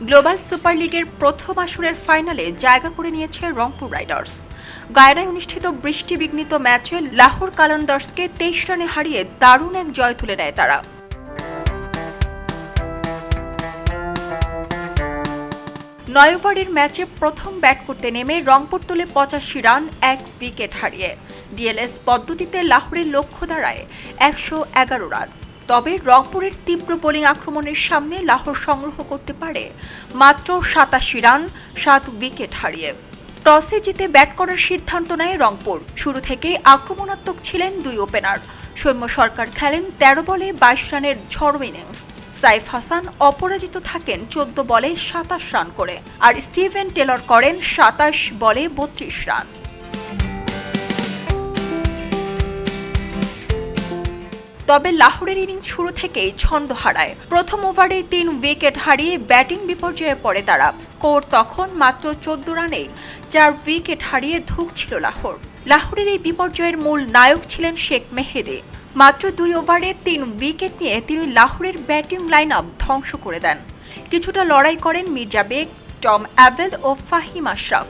Global super লিগের প্রথম আসরের ফাইনালে জায়গা করে নিয়েছে রংপুর রাইডার্স। গায়রায় অনুষ্ঠিত বৃষ্টি বিঘ্নিত ম্যাচে লাহোর কালান্দার্সকে তেইশ রানে হারিয়ে দারুণ এক জয় তুলে নেয় তারা। নয় ওভারের ম্যাচে প্রথম ব্যাট করতে নেমে রংপুর তোলে পঁচাশি রান, এক উইকেট হারিয়ে। ডিএলএস পদ্ধতিতে লাহোরের লক্ষ্য দাঁড়ায় একশো এগারো রান। তবে রংপুরের তীব্র বোলিং আক্রমণের সামনে লাহোর সংগ্রহ করতে পারে মাত্র সাতাশি রান, সাত উইকেট হারিয়ে। টসে জিতে ব্যাট করার সিদ্ধান্ত নেয় রংপুর। শুরু থেকেই আক্রমণাত্মক ছিলেন দুই ওপেনার। সৌম্য সরকার খেলেন তেরো বলে বাইশ রানের ঝড়ো ইনিংস। সাইফ হাসান অপরাজিত থাকেন চোদ্দ বলে সাতাশ রান করে। আর স্টিভেন টেলর করেন সাতাশ বলে বত্রিশ রান। তবে লাহোরের ইনিংস শুরু থেকেই ছন্দ হারায়। প্রথম ওভারে তিন উইকেট হারিয়ে ব্যাটিং বিপর্যয়ে পড়ে তারা। স্কোর তখন মাত্র চোদ্দ রানেই চার উইকেট হারিয়ে ধুঁকছিল লাহোর। লাহোরের এই বিপর্যয়ের মূল নায়ক ছিলেন শেখ মেহেদে। মাত্র দুই ওভারে তিন উইকেট নিয়ে তিনি লাহোরের ব্যাটিং লাইন আপ ধ্বংস করে দেন। কিছুটা লড়াই করেন মির্জা বেগ, টম অ্যাবেল ও ফাহিম আশরাফ।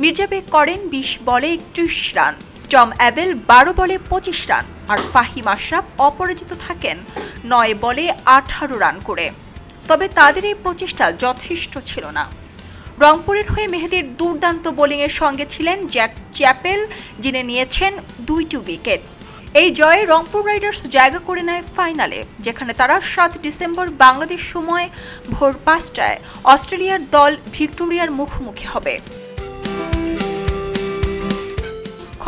মির্জা বেগ করেন বিশ বলে একত্রিশ রান। টম অ্যাবেল বারো বলে পঁচিশ রান আর ফাহিম আশরাফ অপরাজিত থাকেন নয় বলে আঠারো রান করে। তবে তাদের এই প্রচেষ্টা যথেষ্ট ছিল না। রংপুরের হয়ে মেহেদির দুর্দান্ত বোলিংয়ের সঙ্গে ছিলেন জ্যাক চ্যাপেল, যিনি নিয়েছেন দুইটি উইকেট। এই জয়ে রংপুর রাইডার্স জায়গা করে নেয় ফাইনালে, যেখানে তারা সাত ডিসেম্বর বাংলাদেশ সময় ভোর পাঁচটায় অস্ট্রেলিয়ার দল ভিক্টোরিয়ার মুখোমুখি হবে।